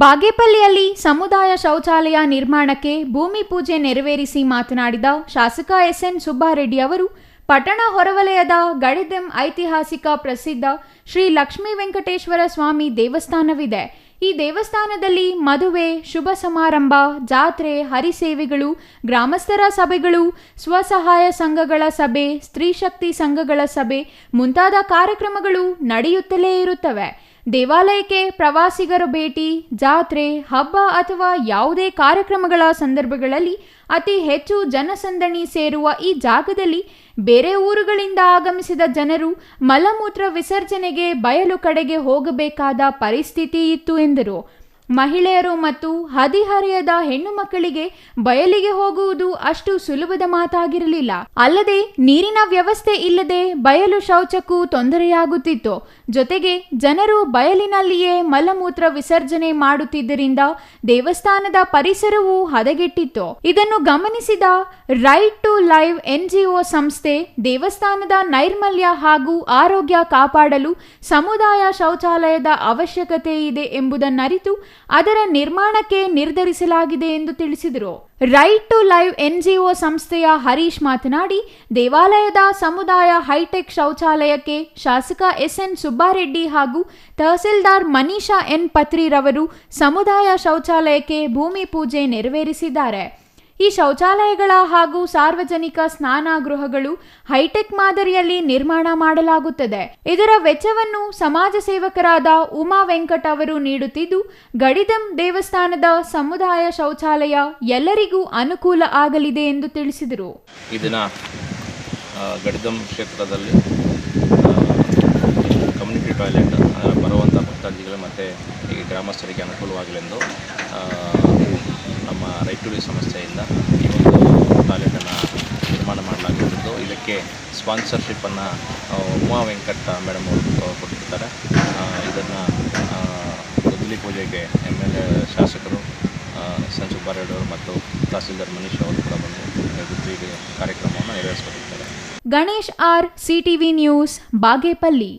ಬಾಗೇಪಲ್ಲಿಯಲ್ಲಿ ಸಮುದಾಯ ಶೌಚಾಲಯ ನಿರ್ಮಾಣಕ್ಕೆ ಭೂಮಿ ಪೂಜೆ ನೆರವೇರಿಸಿ ಮಾತನಾಡಿದ ಶಾಸಕ ಎಸ್ಎನ್ ಸುಬ್ಬಾರೆಡ್ಡಿ ಅವರು, ಪಟ್ಟಣ ಹೊರವಲಯದ ಗಡಿದೆಂ ಐತಿಹಾಸಿಕ ಪ್ರಸಿದ್ಧ ಶ್ರೀ ಲಕ್ಷ್ಮೀ ವೆಂಕಟೇಶ್ವರ ಸ್ವಾಮಿ ದೇವಸ್ಥಾನವಿದೆ. ಈ ದೇವಸ್ಥಾನದಲ್ಲಿ ಮದುವೆ, ಶುಭ ಸಮಾರಂಭ, ಜಾತ್ರೆ, ಹರಿಸೇವೆಗಳು, ಗ್ರಾಮಸ್ಥರ ಸಭೆಗಳು, ಸ್ವಸಹಾಯ ಸಂಘಗಳ ಸಭೆ ಸ್ತ್ರೀಶಕ್ತಿ ಸಂಘಗಳ ಸಭೆ ಮುಂತಾದ ಕಾರ್ಯಕ್ರಮಗಳು ನಡೆಯುತ್ತಲೇ ಇರುತ್ತವೆ. ದೇವಾಲಯಕ್ಕೆ ಪ್ರವಾಸಿಗರ ಭೇಟಿ, ಜಾತ್ರೆ, ಹಬ್ಬ ಅಥವಾ ಯಾವುದೇ ಕಾರ್ಯಕ್ರಮಗಳ ಸಂದರ್ಭಗಳಲ್ಲಿ ಅತಿ ಹೆಚ್ಚು ಜನಸಂದಣಿ ಸೇರುವ ಈ ಜಾಗದಲ್ಲಿ ಬೇರೆ ಊರುಗಳಿಂದ ಆಗಮಿಸಿದ ಜನರು ಮಲಮೂತ್ರ ವಿಸರ್ಜನೆಗೆ ಬಯಲು ಕಡೆಗೆ ಹೋಗಬೇಕಾದ ಪರಿಸ್ಥಿತಿ ಇತ್ತು ಎಂದರು. ಮಹಿಳೆಯರು ಮತ್ತು ಹದಿಹರೆಯದ ಹೆಣ್ಣು ಮಕ್ಕಳಿಗೆ ಬಯಲಿಗೆ ಹೋಗುವುದು ಅಷ್ಟು ಸುಲಭದ ಮಾತಾಗಿರಲಿಲ್ಲ. ಅಲ್ಲದೆ ನೀರಿನ ವ್ಯವಸ್ಥೆ ಇಲ್ಲದೆ ಬಯಲು ಶೌಚಕ್ಕೂ ತೊಂದರೆಯಾಗುತ್ತಿತ್ತು. ಜೊತೆಗೆ ಜನರು ಬಯಲಿನಲ್ಲಿಯೇ ಮಲಮೂತ್ರ ವಿಸರ್ಜನೆ ಮಾಡುತ್ತಿದ್ದರಿಂದ ದೇವಸ್ಥಾನದ ಪರಿಸರವೂ ಹದಗೆಟ್ಟಿತ್ತು. ಇದನ್ನು ಗಮನಿಸಿದ ರೈಟ್ ಟು ಲೈವ್ ಎನ್ಜಿಒ ಸಂಸ್ಥೆ ದೇವಸ್ಥಾನದ ನೈರ್ಮಲ್ಯ ಹಾಗೂ ಆರೋಗ್ಯ ಕಾಪಾಡಲು ಸಮುದಾಯ ಶೌಚಾಲಯದ ಅವಶ್ಯಕತೆ ಇದೆ ಎಂಬುದನ್ನರಿತು ಅದರ ನಿರ್ಮಾಣಕ್ಕೆ ನಿರ್ಧರಿಸಲಾಗಿದೆ ಎಂದು ತಿಳಿಸಿದರು. ರೈಟ್ ಟು ಲೈವ್ ಎನ್ಜಿಒ ಸಂಸ್ಥೆಯ ಹರೀಶ್ ಮಾತನಾಡಿ, ದೇವಾಲಯದ ಸಮುದಾಯ ಹೈಟೆಕ್ ಶೌಚಾಲಯಕ್ಕೆ ಶಾಸಕ ಎಸ್ಎನ್ ಸುಬ್ಬಾರೆಡ್ಡಿ ಹಾಗೂ ತಹಸೀಲ್ದಾರ್ ಮನೀಷಾ ಎನ್ ಪತ್ರಿರವರು ಸಮುದಾಯ ಶೌಚಾಲಯಕ್ಕೆ ಭೂಮಿ ಪೂಜೆ ನೆರವೇರಿಸಿದ್ದಾರೆ. ಈ ಶೌಚಾಲಯಗಳ ಹಾಗೂ ಸಾರ್ವಜನಿಕ ಸ್ನಾನಗೃಹಗಳು ಹೈಟೆಕ್ ಮಾದರಿಯಲ್ಲಿ ನಿರ್ಮಾಣ ಮಾಡಲಾಗುತ್ತದೆ. ಇದರ ವೆಚ್ಚವನ್ನು ಸಮಾಜ ಸೇವಕರಾದ ಉಮಾ ವೆಂಕಟ್ ಅವರು ನೀಡುತ್ತಿದ್ದು, ಗಡಿದಂ ದೇವಸ್ಥಾನದ ಸಮುದಾಯ ಶೌಚಾಲಯ ಎಲ್ಲರಿಗೂ ಅನುಕೂಲ ಆಗಲಿದೆ ಎಂದು ತಿಳಿಸಿದರು. ಈ ಗಡಿದಂ ಕ್ಷೇತ್ರದಲ್ಲಿ ಕಮ್ಯುನಿಟಿ ಟಾಯ್ಲೆಟ್ ಭಕ್ತಾದಿಗಳು ಮತ್ತು ಈ ಗ್ರಾಮಸ್ಥರಿಗೆ ಅನುಕೂಲವಾಗಲೆಂದು ನಮ್ಮ ರೈತುಳಿ ಸಂಸ್ಥೆಯಿಂದ ಈ ಒಂದು ಟಾಯ್ಲೆಟನ್ನು ನಿರ್ಮಾಣ ಮಾಡಲಾಗುತ್ತಿದ್ದು ಇದಕ್ಕೆ ಸ್ಪಾನ್ಸರ್ಶಿಪ್ಪನ್ನು ಉಮಾ ವೆಂಕಟ ಮೇಡಮ್ ಅವರು ಕೊಟ್ಟಿರ್ತಾರೆ. ಇದನ್ನು ಗುದ್ದಲಿ ಪೂಜೆಗೆ ಎಂ ಎಲ್ ಎ ಶಾಸಕರು ಸಂಜು ಬಾರೇಡವರು ಮತ್ತು ತಹಸೀಲ್ದಾರ್ ಮನೀಶ್ ಅವರು ಕೂಡ ಬಂದು ಗುದ್ದಲಿ ಕಾರ್ಯಕ್ರಮವನ್ನು ನೆರವೇರಿಸಿಕೊಟ್ಟಿರ್ತಾರೆ. Ganesh R, CTV news, Bagepalli.